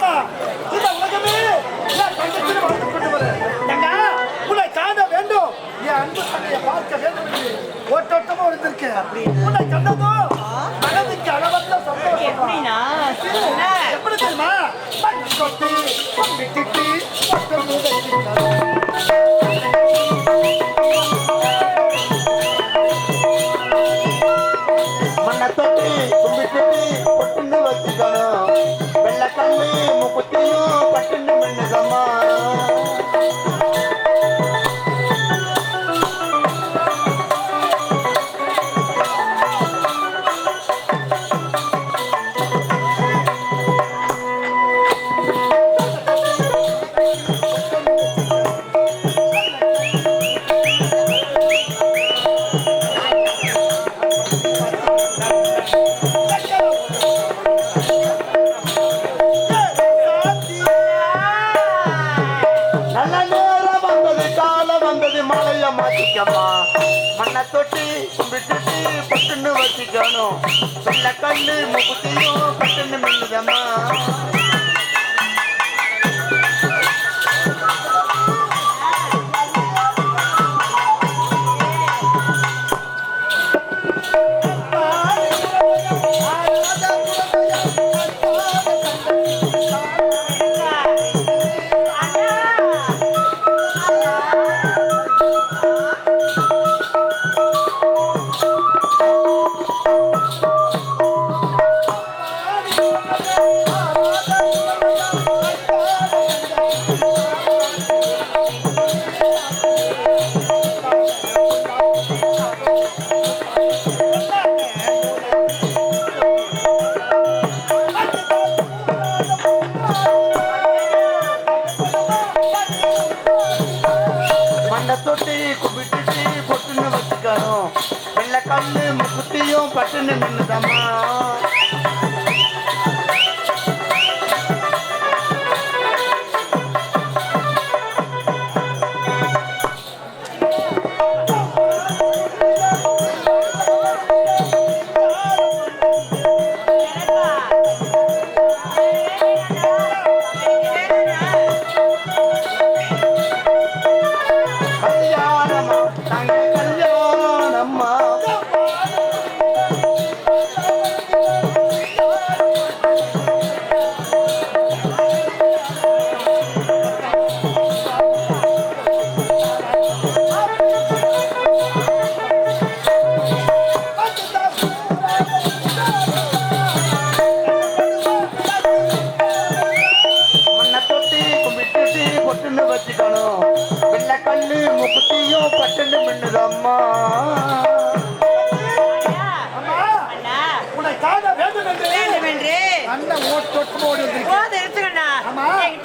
ஆமா இந்த உலகமே தங்கத்தில் வாழ்ந்து கொண்டு வர தங்கா உன்னை காண வேண்டும் என் அன்பு தங்கையை பார்க்க வேண்டும் என்று ஓட்டோட்டமா வந்திருக்கேன் உன்னை கண்டதும் மனதுக்கு அளவற்ற சந்தோஷம் எப்படின்னா என்ன? எப்படி தெரியுமா பட்டு கொட்டி பம்பி கிட்டி பட்டு முதல் மண்ணை தொட்டி கும்பி தொட்டி பொட்டுன்னு வச்சுக்கணும் வெள்ளக்கல்லி முக்குத்தியும் பட்டுன்னு மின்னுக்கம்மா தொட்டி கும்பி பட்டுன்னு வச்சுக்கணும். சொல்ல கண்ணு பட்டுன்னு பட்டு மண்ணை தொட்டு கும்பி தொட்டி பொட்டுன்னு வச்சுக்கணும். வெள்ளக்கல்லு முக்குத்தியும் பட்டுன்னு மின்னுதம்மா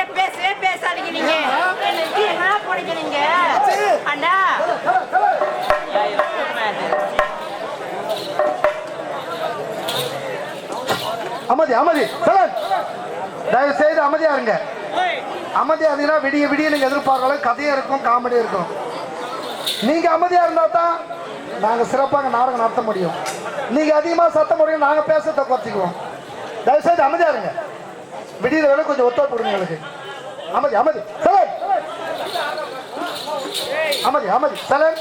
என்கிட்ட பேசவே பேசாதீங்க நீங்க. என்னை போடுங்க நீங்க. அண்ணா. அமைதி அமைதி. சலன் தயவு செய்து அமைதியா இருங்க. அமைதியா இருந்தீங்கன்னா விடிய விடிய நீங்க எதிர்பார்க்கல கதையும் இருக்கும் காமெடியும் இருக்கும். நீங்க அமைதியா இருந்தா தான் நாங்க சிறப்பாக நாடகம் நடத்த முடியும். நீங்க அதிகமா சத்தம் முடியும் நாங்க பேசுறத குறைச்சிக்குவோம். தயவு செய்து அமைதியா இருங்க. விடிய வேலை கொஞ்சம் ஒத்துழைப்பு கொடுங்க எங்களுக்கு அமைதி அமைதி. சலன். அமைதி அமைதி. சலன்.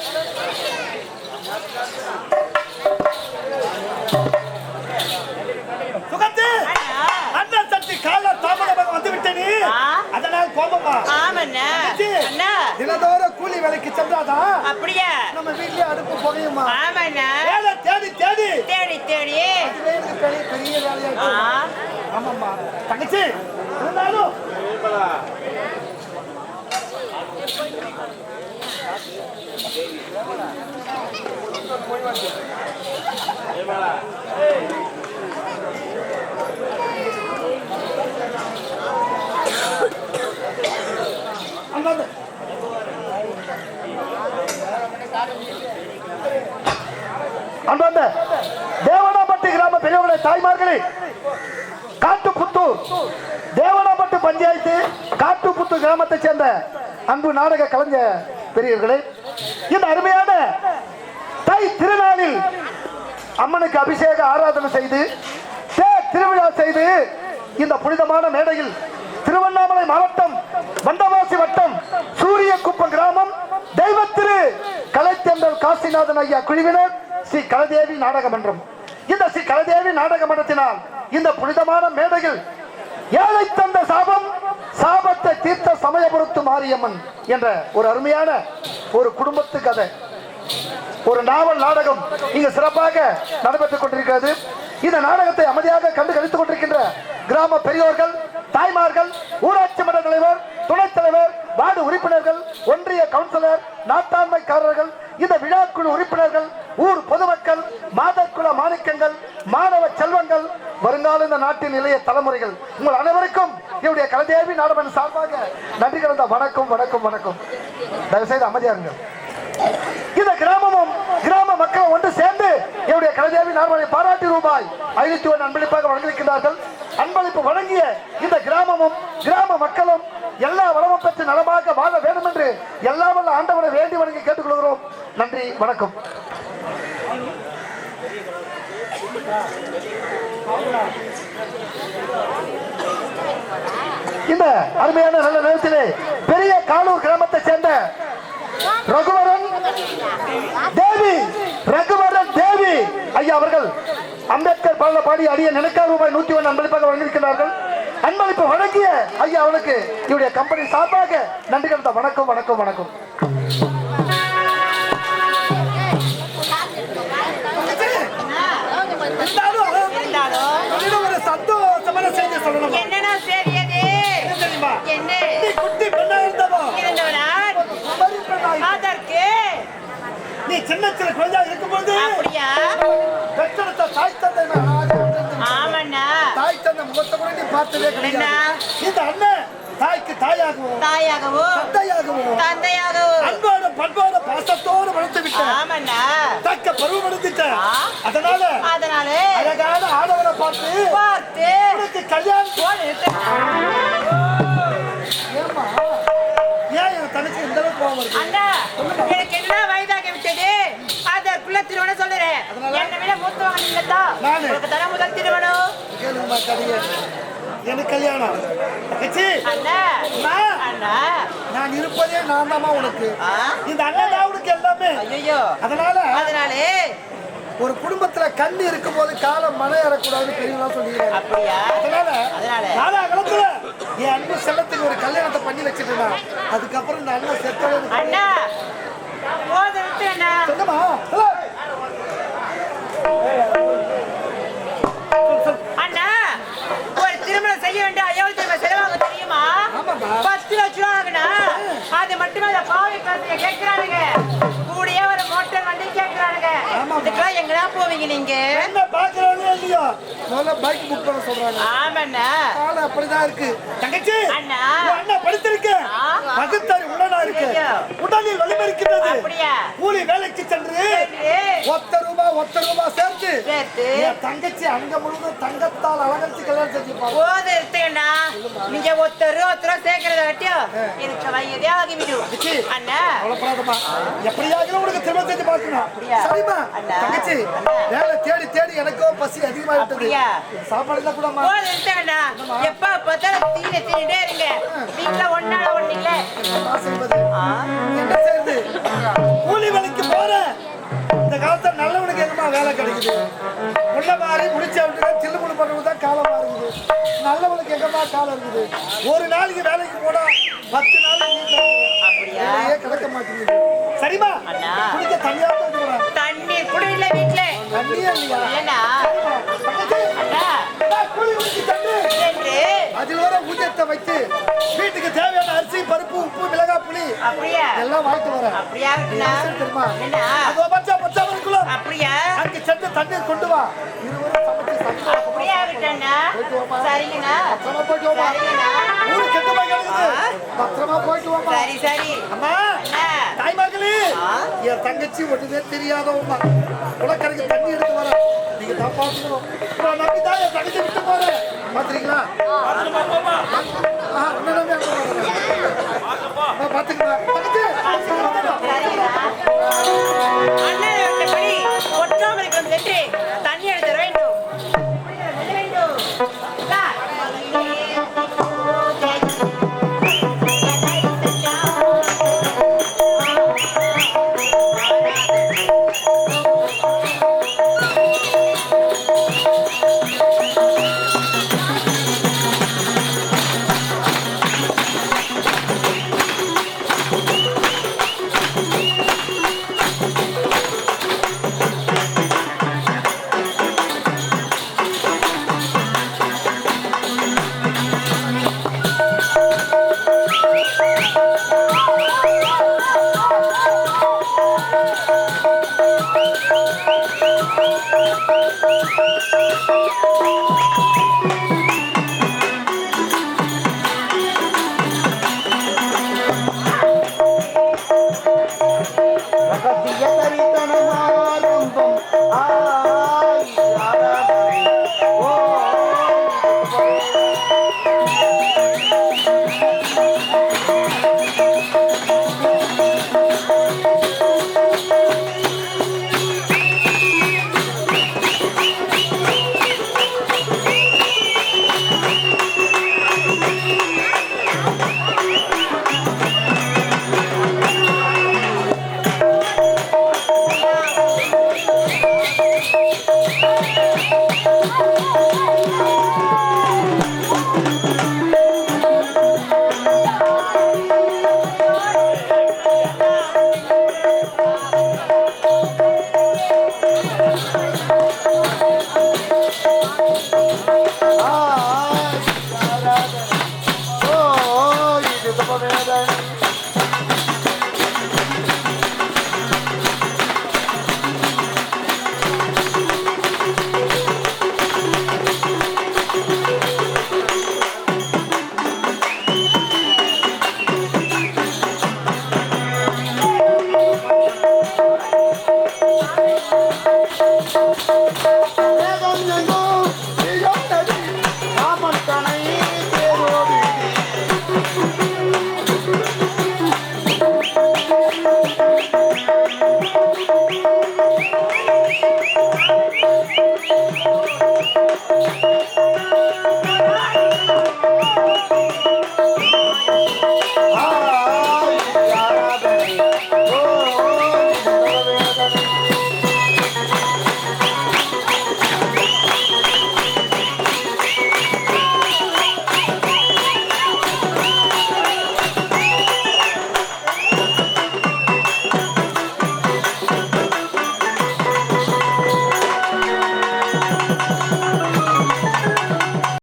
சுகத்து! அண்ணா. அண்ணன் சக்தி கால தாமதமாக வந்து விட்டேனே. அதனால் கோபமா ஆமாண்ணா. அண்ணா. தினதோறும் கூலி வேலைக்கு சென்றாதான் அப்படியா நம்ம வீட்லயே அடுப்பு புகையுமா ஆமாண்ணா. வேலை தேடி தேடி தேடி தேடி எனக்கு பெரிய பெரிய வேலையா இருக்கு ஆமாம்மா தங்கச்சி இருந்தாலும் அந்தாந்து. அன்பார்ந்த தேவனாம்பட்டி கிராம பெரியவர்களே தாய்மார்களே காட்டுப்புத்தூர் தேவனாப்பட்டு பஞ்சாயத்து காட்டுப்புத்தூர் கிராமத்தைச் சேர்ந்த அன்பு நாடக கலைஞர் பெரியவர்களே இந்த அருமையான தை திருநாளில் அம்மனுக்கு அபிஷேக ஆராதனை செய்து தேர் திருவிழா செய்து இந்த புனிதமான மேடையில் திருவண்ணாமலை மாவட்டம் வந்தவாசி வட்டம் சூரியக்குப்பம் கிராமம் தெய்வத்திரு கலைத்தென்றல் காசிநாதன் ஐயா குழுவினர் ஸ்ரீ கலதேவி நாடக மன்றம். இந்த ஸ்ரீ கலதேவி நாடக மன்றத்தினால் இந்த புனிதமான மேடையில் ஏழை தந்த சாபம் சாபத்தை தீர்த்த சமயபுரத்து மாரியம்மன் என்ற ஒரு அருமையான ஒரு குடும்பத்து கதை. ஒரு நாவல் நாடகம் இங்கு சிறப்பாக நடைபெற்றுக் கொண்டிருக்கிறது. இந்த நாடகத்தை அமைதியாக கண்டு கழித்துக் கொண்டிருக்கின்ற கிராம பெரியோர்கள் தாய்மார்கள் ஊராட்சி மன்ற தலைவர் துணைத் தலைவர் வார்டு உறுப்பினர்கள் ஒன்றிய கவுன்சிலர் நாட்டாண்மைக்காரர்கள் இந்த விழாக்குழு உறுப்பினர்கள் ஊர் பொதுமக்கள் மாதக்குல மாணிக்கங்கள் மாணவ செல்வங்கள் வருங்கால இந்த நாட்டின் இளைய தலைமுறைகள் உங்கள் அனைவருக்கும் என்னுடைய கலதேவி நாடமன் சார்பாக நன்றி கலந்த வணக்கம் வணக்கம் வணக்கம். தயவுசெய்து அமைதியாருங்கள் இந்த கிராமமும் கிராம மக்கள் ஒன்று சேர்ந்து என்னுடைய கலைதேவி நாடமனை பாராட்டி ரூபாய் ஐநூத்தி ஒன்று அன்பளிப்பாக வழங்கியிருக்கிறார்கள் அன்பளிப்பு வழங்கிய இந்த கிராமமும் கிராம மக்களும் எல்லா வளமும் பெற்று நலமாக வாழ வேண்டும் என்று எல்லா வல்ல ஆண்டவனை வேண்டி வணங்கி கேட்டுக்கொள்கிறோம். நன்றி வணக்கம். இந்த அருமையான நல்ல நேரத்திலே பெரிய காலூர் கிராமத்தை சேர்ந்த ரகுவரன் தேவி ரகுவரன் தேவி. ஐயா அவர்கள் அம்பேத்கர் பாடல பாடி அடிய நினைக்கா ரூபாய் நூத்தி ஒன்று அன்பளிப்பாக வழங்கியிருக்கிறார்கள். அன்பளிப்பு வழங்கிய ஐயா அவனுக்கு இவருடைய கம்பெனி சார்பாக நன்றி கடந்த வணக்கம் வணக்கம் வணக்கம். சொல்லணும்? என்னடா சரி அது? என்ன தெரியுமா? என்ன? நீ குட்டி பெண்ணா இருந்தவோ? பெண்ணாய். அதற்கு நீ சின்ன சின்ன குழந்தையா இருக்கும்போது அப்படியா? பெற்றெடுத்த தாய் தந்தை. ஆமண்ணா. தாய் தந்தை முகத்தை கூட நீ பார்த்ததே கிடையாது? இந்த அண்ணன் தாய்க்கு தாயாகவும் தாயாகவும் தந்தையாகவும் தந்தையாகவும். அன்போட பண்போட பாசத்தோடு வளர்த்து விட்டேன். ஆமண்ணா தக்க பருவம் எடுத்துட்டேன். அதனால அதனால அழகான ஆடவரை பார்த்து பார்த்து உனக்கு கல்யாணம் ஏம்மா? ஏன் என் தனக்கு இந்த அளவுக்கு கோவம் வருது? அண்ணா எனக்கு என்ன வயதாகி விட்டது? அதற்குள்ள திருமணம் சொல்லுறேன். என்னை விட மூத்தவங்க நானு. உங்களுக்கு தர முதல் திருமணம்? கதையை. எனக்கு கல்யாணம். நான் இருப்பதே நான் தாம்மா உனக்கு? இந்த அண்ணன் தான் உனக்கு எல்லாமே. ஐயோ அதனால அதனாலே. ஒரு குடும்பத்துல கண்ணு இருக்கும் போது காலம் மழை ஏறக்கூடாதுன்னு பெரியவங்களா சொல்லிக்கிறாங்க. அப்படியா? அதனால அதனால? காலகாலத்துல என் அன்பு செல்லத்துக்கு ஒரு கல்யாணத்தை பண்ணி வச்சுட்டேன் அதுக்கப்புறம் இந்த அண்ணன் செத்தவே எனக்கு செய்ய வேண்டிய திரும்ப செலவாகும் தெரியுமா. பத்து லட்சம் ரூபா ஆகுனா அது மட்டுமே அந்த பாவி காசுங்க கேட்கிறானுங்க? கூடிய ஒரு மோட்டார் வண்டி கேட்கிறானுங்க. இதுக்கெல்லாம் எங்கடா போவீங்க நீங்க? என்ன பாக்குறாங்க இல்லையோ? முதல்ல பைக் புக் பண்ண சொல்றாங்க ஆமாண்ணா காலம் அப்படிதான் இருக்கு தங்கச்சி அண்ணா. உன் அண்ணன் படித்திருக்க. பகுத்தாரி உள்ளனா இருக்கு. உடலில் வலிமை இருக்கிறது? கூலி வேலைக்கு சென்று. ஒத்த ரூபா ஒத்த ரூபா சேர்த்து. என் தங்கச்சி அங்க முழுவதும் தங்கத்தால் அலங்கரிச்சு கல்யாணம் செஞ்சுப்பாங்க போதும் எடுத்துக்கண்ணா நீங்க ஒருத்தர் ஒருத்தர் சேர்க்கறத கட்டியும் எனக்கு வயதே. அண்ணா எப்படியாவது உனக்கு திருமணம் செஞ்சு பார்க்கணும் அண்ணா. தங்கச்சி அண்ணா. வேலை தேடி தேடி எனக்கும் பசி அதிகமாயிட்டது அப்படியா? சாப்பாடு எடுத்துக்கண்ணா எப்ப பார்த்தாலும் தீன தீனிட்டே இருங்க. வீட்டுல ஒன்னால ஒண்ணு இல்ல செய்வது என்ன செய்யுது கூலி வேலைக்கு போற. இந்த காலத்துல நல்லவனுக்கு என்னமா வேலை கிடைக்குது? முள்ள மாறி முடிச்ச சில்லு முள்ளு தான் காலம் மாறுது நல்லவனுக்கு எங்கம்மா காலம் இருக்குது? ஒரு நாளைக்கு வேலைக்கு போனா பத்து நாள் வீட்டுல அப்படியா? கிடக்க மாட்டேங்குது. அண்ணா. குடிக்க தனியா தான் தண்ணீர் கூட இல்ல வீட்டுல தண்ணியே இல்லையா? அதில் வர ஊதியத்தை வைத்து வீட்டுக்கு தேவையான அரிசி பருப்பு உப்பு மிளகாய் புளி எல்லாம் வாங்கிட்டு வரேன். அப்படியா தெரியுமா? அதோ பச்சா பச்சா இருக்குல்ல அப்படியா? அங்க சென்று தண்ணீர் கொண்டு வா. இருவரும் சமைச்சு சாப்பிட்டு அப்படியா இருக்கண்ணா? சரிங்கண்ணா. பத்திரமா போயிட்டு வாமா ஊரு கெட்டு போய் கிடக்குது ஆ. பத்திரமா போயிட்டு வாமா சரி சரி. அம்மா அண்ணா தாய்மார்களே ஆ. என் தங்கச்சி ஒண்ணுமே தெரியாதவம்மா. குளக்கரைக்கு தண்ணி எடுத்து வர நீங்க தான் பாத்துக்கணும் நான் நம்பி தான் என் தங்கச்சி விட்டு போறேன். பாத்துறீங்களா? ஆ, உன்னை நம்பி அங்க போறேன். ஆ, பாத்துக்கலாம்.